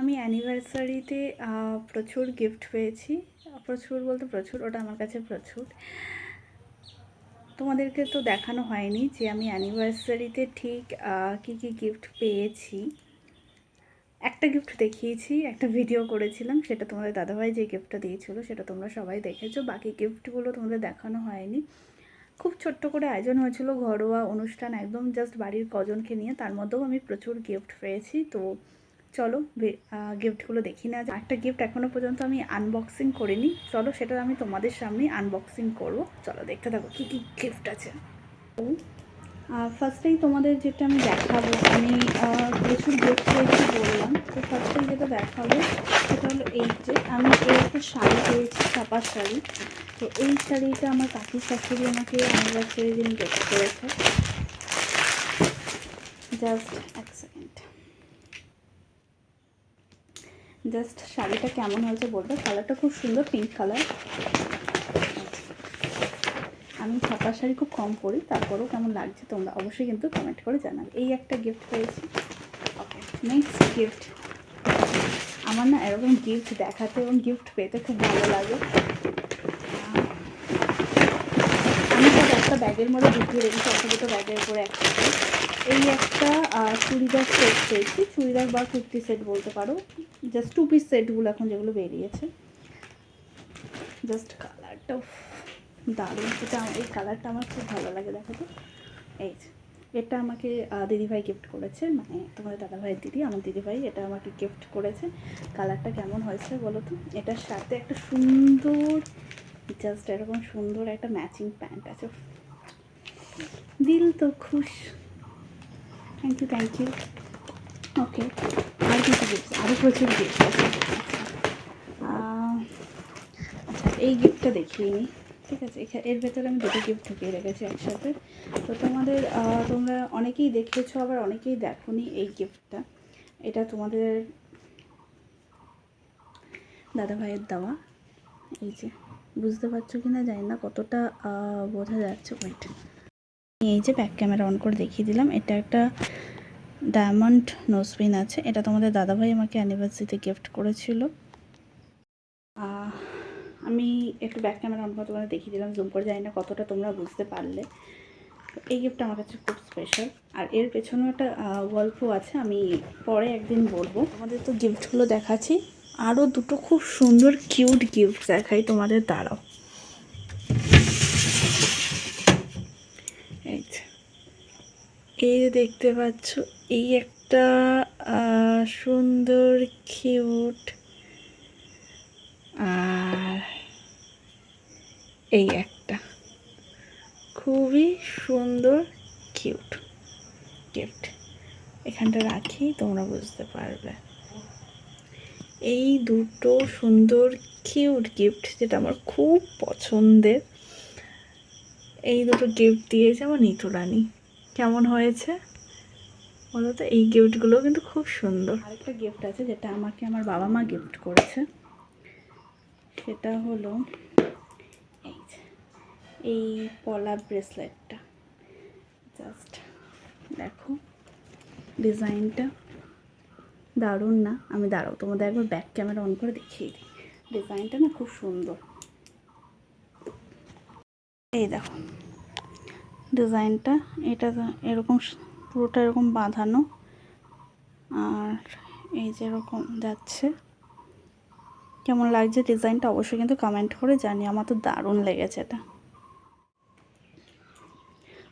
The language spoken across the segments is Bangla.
আমি অ্যানিভার্সারিতে প্রচুর গিফট পেয়েছি। প্রচুর বলতে প্রচুর, ওটা আমার কাছে প্রচুর। তোমাদেরকে তো দেখানো হয়নি যে আমি অ্যানিভার্সারিতে ঠিক কী কী গিফট পেয়েছি। একটা গিফট দেখিয়েছি, একটা ভিডিও করেছিলাম, সেটা তোমাদের দাদাভাই যে গিফটটা দিয়েছিল, সেটা তোমরা সবাই দেখেছ। বাকি গিফটগুলো তোমাদের দেখানো হয়নি। খুব ছোট্ট করে আয়োজন হয়েছিল, ঘরোয়া অনুষ্ঠান, একদম জাস্ট বাড়ির কজনকে নিয়ে। তার মধ্যেও আমি প্রচুর গিফট পেয়েছি, তো চলো গিফটগুলো দেখি না। একটা গিফট এখনও পর্যন্ত আমি আনবক্সিং করিনি। চলো সেটা আমি তোমাদের সামনে আনবক্সিং করব। চলো দেখতে থাকো কী কী গিফট আছে। ফার্স্টেই তোমাদের যেটা আমি দেখাবো, আমি প্রচুর গিফট পেয়েছি বললাম। তো ফার্স্টেই যেটা দেখাবো সেটা হলো এই যে, আমি এই একটা শাড়ি পেয়েছি ছাপা শাড়ি। তো এই শাড়িটা আমার কাকি শাশুড়ি আমাকে অ্যানিভার্সারি দিন গিফট করেছে। জাস্ট এক সেকেন্ড জাস্ট শাড়িটা কেমন হয়েছে বলবে? কালারটা খুব সুন্দর পিঙ্ক কালার আমি ছাপা শাড়ি খুব কম পরি, তারপরেও কেমন লাগছে তোমরা অবশ্যই কিন্তু কমেন্ট করে জানাবে। এই একটা গিফট পেয়েছি। ওকে নেক্সট গিফট আমার না এরকম গিফট দেখাতে এবং গিফট পেতে খুব ভালো লাগে। আমি সব একটা ব্যাগের মধ্যে ঢুকিয়ে রেখেছি, একটা দুটো ব্যাগের উপরে একটা এই একটা চুড়িদার সেট পেয়েছি। চুড়িদার বা কুর্তি সেট বলতে পারো। জাস্ট টু পিস সেটগুলো এখন যেগুলো বেরিয়েছে। জাস্ট কালারটা দারুণ। এটা এই কালারটা আমার খুব ভালো লাগে, দেখো তো। এই এটা আমাকে দিদিভাই গিফট করেছে। মানে তোমাদের দাদাভাইয়ের দিদি, আমার দিদিভাই এটা আমাকে গিফট করেছে। কালারটা কেমন হয়েছে বলো তো? এটার সাথে একটা সুন্দর জাস্ট এরকম সুন্দর একটা ম্যাচিং প্যান্ট আছে দিল তো খুশ। Thank you thank you okay gift আরও প্রচুর গিফট আছে আচ্ছা এই গিফটটা দেখিয়ে নিই ঠিক আছে এর ভেতরে আমি দুটো গিফট ঢুকিয়ে রেখেছি একসাথে। তো তোমাদের তোমরা অনেকেই দেখেছ, আবার অনেকেই দেখোনি এই গিফটটা এটা তোমাদের দাদা ভাইয়ের দেওয়া। এই যে, বুঝতে পারছ কি না জানি না কতটা বোঝা যাচ্ছে। ওয়েট এই যে ব্যাক ক্যামেরা অন করে দেখিয়ে দিলাম। এটা একটা ডায়মন্ড নোজপিন আছে। এটা তোমাদের দাদাভাই আমাকে অ্যানিভার্সারিতে গিফট করেছিল। আমি একটু ব্যাক ক্যামেরা অন করে তোমাদের দেখিয়ে দিলাম জুম করে জানি না কতটা তোমরা বুঝতে পারলে। এই গিফটটা আমার কাছে খুব স্পেশাল আর এর পেছনেও একটা গল্প আছে, আমি পরে একদিন বলব। তোমাদের তো গিফটগুলো দেখাচ্ছি। আরও দুটো খুব সুন্দর কিউট গিফট দেখাই তোমাদের দাঁড়াও এই যে। এই যে দেখতে পাচ্ছ, এই একটা সুন্দর, কিউট, আর এই একটা। খুবই সুন্দর, কিউট গিফট এখানটা রাখি, তোমরা বুঝতে পারবে। এই দুটো সুন্দর, কিউট গিফট যেটা আমার খুব পছন্দের, এই দুটো গিফট দিয়েছে আমার নিতু রানী কেমন হয়েছে? বলো তো এই গিফটগুলো কিন্তু খুব সুন্দর। আরেকটা গিফট আছে যেটা আমাকে আমার বাবা মা গিফট করেছে। সেটা হলো এই এই পলা ব্রেসলেটটা জাস্ট দেখো ডিজাইনটা দারুণ না? আমি দাঁড়াও, তোমাদের একবার ব্যাক ক্যামেরা অন করে দেখিয়ে দিই। ডিজাইনটা না খুব সুন্দর। এই দেখো ডিজাইনটা। এটা এরকম পুরোটা এরকম বাঁধানো। আর এই যে এরকম যাচ্ছে। কেমন লাগছে ডিজাইনটা অবশ্যই কিন্তু কমেন্ট করে জানি আমার তো দারুণ লেগেছে এটা।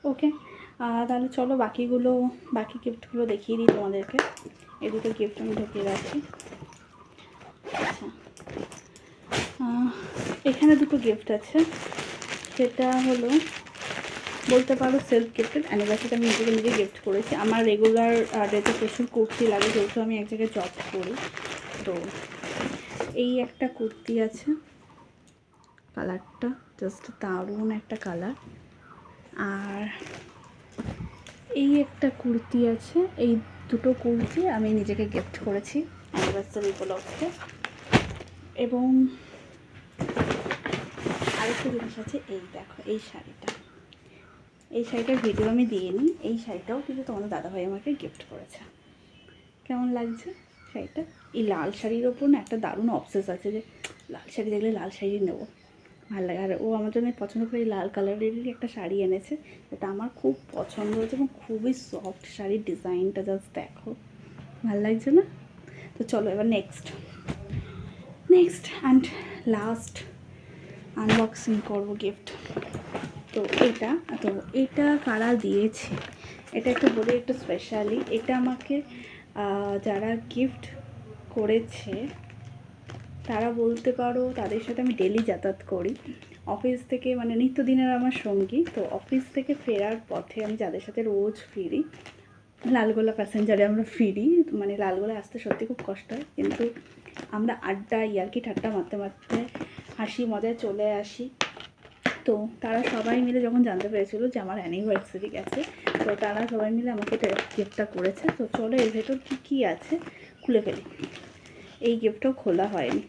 ওকে তাহলে চলো বাকিগুলো, বাকি গিফটগুলো দেখিয়ে দিই তোমাদেরকে। এই দুটো গিফট আমি ঢুকিয়ে রাখি। আচ্ছা। এখানে দুটো গিফট আছে। সেটা হলো বলতে পারো সেলফ গিফটেড অ্যানিভার্সারিতে আমি নিজেকে নিজে গিফট করেছি। আমার রেগুলার ডেতে প্রচুর কুর্তি লাগে, যেহেতু আমি এক জায়গায় জব করি। তো এই একটা কুর্তি আছে, কালারটা জাস্ট দারুণ একটা কালার আর এই একটা কুর্তি আছে, এই দুটো কুর্তি আমি নিজেকে গিফট করেছি অ্যানিভার্সারি উপলক্ষে। এবং আরেকটা জিনিস আছে, এই দেখো, এই শাড়িটা। এই শাড়িটার ভিডিও আমি দিইনি, এই শাড়িটাও কিন্তু তোমাদের দাদাভাই আমাকে গিফট করেছে। কেমন লাগছে শাড়িটা? এই লাল শাড়ির ওপর না একটা দারুণ অবসেস আছে যে, লাল শাড়ি দেখলে লাল শাড়ি নেব। ভালো লাগে। আর ও আমার জন্য পছন্দ করে লাল কালারেরই একটা শাড়ি এনেছে এটা আমার খুব পছন্দ হয়েছে এবং খুবই সফট শাড়ির ডিজাইনটা জাস্ট দেখো। ভালো লাগছে না? তো চলো এবার next next and last unboxing করব গিফট তো এটা তো এটা কারা দিয়েছে? এটা একটু বলি, একটু স্পেশালি এটা আমাকে যারা গিফট করেছে, তারা বলতে পারো তাদের সাথে আমি ডেলি যাতায়াত করি। অফিস থেকে মানে নিত্যদিনের আমার সঙ্গী, তো অফিস থেকে ফেরার পথে আমি যাদের সাথে রোজ ফিরি, লালগোলা প্যাসেঞ্জারে আমরা ফিরি মানে লালগোলা আসতে সত্যি খুব কষ্ট হয়, কিন্তু আমরা আড্ডা ইয়ার্কি ঠাট্টা মারতে মারতে হাসি মজায় চলে আসি। তো তারা সবাই মিলে যখন জানতে পেরেছিল যে আমার অ্যানিভার্সারি গেছে, তো তারা সবাই মিলে আমাকে গিফটটা করেছে। তো চলো এর ভেতর কী কী আছে খুলে ফেলি। এই গিফটটাও খোলা হয়নি।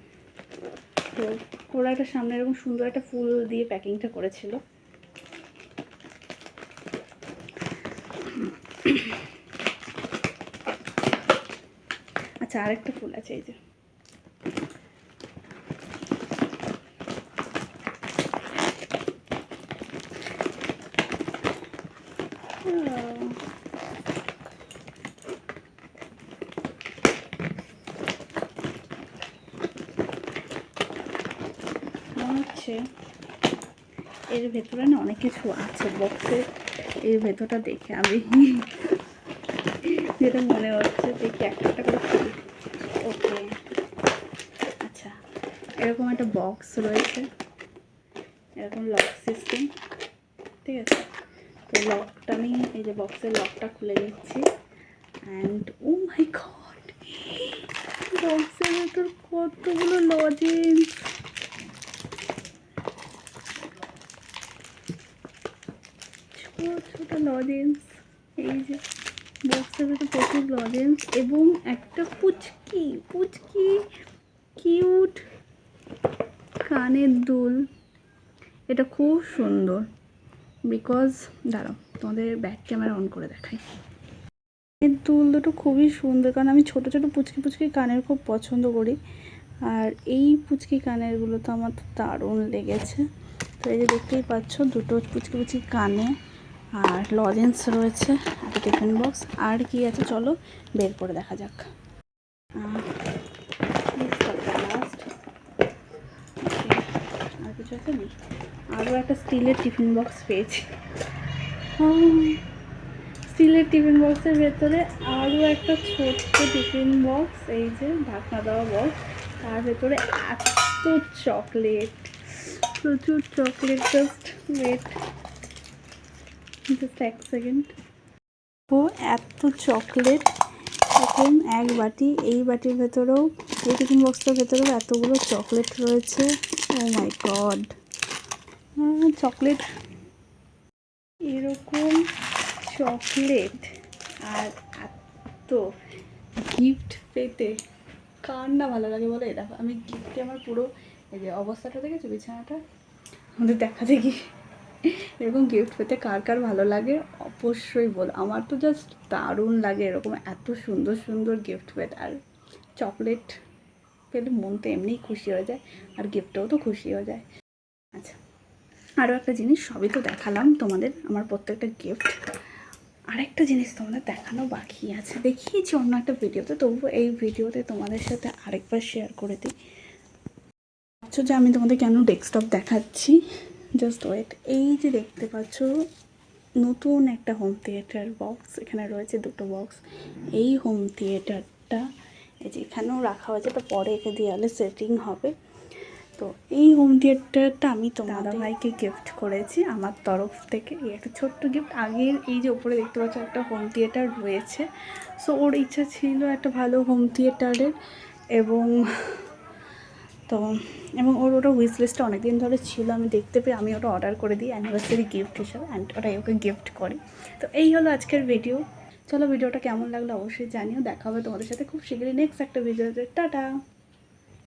তো ওরা একটা সামনে এরকম সুন্দর একটা ফুল দিয়ে প্যাকিংটা করেছিল। আচ্ছা আরেকটা ফুল আছে এই যে আহ, মনে হচ্ছে এর ভেতরে না অনেক কিছু আছে বক্সের এর। ভেতরটা দেখে আমি যেটা মনে হচ্ছে দেখি একটা একটা করে ওকে। আচ্ছা এরকম একটা বক্স রয়েছে। এরকম লক সিস্টেম ঠিক আছে? তো লকটা আমি এই যে বক্সের লকটা খুলে নিচ্ছি। অ্যান্ড ও মাই গড বক্সের ভেতর কতগুলো লজেন্স ছোট ছোট লজেন্স এই যে বক্সের ভেতর প্রচুর লজেন্স এবং একটা পুচকি পুচকি কিউট কানের দুল। এটা খুব সুন্দর। বিকজ দাঁড়াও, তোমাদের ব্যাক ক্যামেরা অন করে দেখাই। কানের দুল দুটো খুবই সুন্দর, কারণ আমি ছোট ছোট পুচকি পুচকি কানের খুব পছন্দ করি। আর এই পুচকি কানেরগুলো তো আমার দারুণ লেগেছে। তো এই যে দেখতেই পাচ্ছ, দুটো পুচকি পুচকি কানে আর লজেন্স রয়েছে একটা টিফিন বক্স আর কি আছে, চলো বের করে দেখা যাক। আর কিছু আছে? আরও একটা স্টিলের টিফিন বক্স পেয়েছি। স্টিলের টিফিন বক্সের ভেতরে আরও একটা ছোট্ট টিফিন বক্স এই যে ঢাকনা দেওয়া বক্স তার ভেতরে এত চকলেট প্রচুর চকলেট জাস্ট ওয়েট জাস্ট এক সেকেন্ড ও, এত চকলেট এরকম এক বাটি, এই বাটির ভেতরেও, এই টিফিন বক্সটার ভেতরেও এতগুলো চকলেট রয়েছে। Oh my god chocolate. এরকম চকলেট আর এত গিফট পেতে কার না ভালো লাগে বলে? দেখো, আমি গিফটে আমার পুরো এই যে অবস্থাটা দেখেছ, বিছানাটা? আমাদের দেখা দেখি। এরকম গিফট পেতে কার কার ভালো লাগে? অবশ্যই বল। আমার তো জাস্ট দারুণ লাগে এরকম এত সুন্দর সুন্দর গিফট পেতে। আর চকলেট পেলে মন তো এমনিই খুশি হয়ে যায়, আর গিফটেও তো খুশি হয়ে যায়। আচ্ছা। আরও একটা জিনিস সবই তো দেখালাম তোমাদের, আমার প্রত্যেকটা গিফট আরেকটা জিনিস তোমাদের দেখানো বাকি আছে। দেখিয়েছি অন্য একটা ভিডিওতে তবু এই ভিডিওতে তোমাদের সাথে আরেকবার শেয়ার করে দিই। ভাবছ যে আমি তোমাদের কেন ডেস্কটপ দেখাচ্ছি? জাস্ট ওয়েট এই যে দেখতে পাচ্ছ, নতুন একটা হোম থিয়েটার বক্স এখানে রয়েছে দুটো বক্স এই হোম থিয়েটারটা এই যে এখানেও রাখা হয়েছে তো পরে একে দেওয়ালে সেটিং হবে। তো এই হোম থিয়েটারটা আমি তোমার ভাইকে গিফট করেছি আমার তরফ থেকে। এই একটা ছোট্ট গিফট আগের এই যে উপরে দেখতে পাচ্ছ একটা হোম থিয়েটার রয়েছে। সো ওর ইচ্ছা ছিল একটা ভালো হোম থিয়েটারের এবং তো, এবং ওর ওটা উইশ লিস্টটা অনেকদিন ধরে ছিল। আমি দেখতে পেয়ে আমি ওটা অর্ডার করে দিই অ্যানিভার্সারি গিফট হিসাবে অ্যান্ড ওটাই ওকে গিফট করি। তো এই হলো আজকের ভিডিও চলো ভিডিওটা কেমন লাগল অবশ্যই জানিও। দেখা হবে তোমাদের সাথে খুব শীঘ্রই নেক্সট একটা ভিডিওতে টাটা!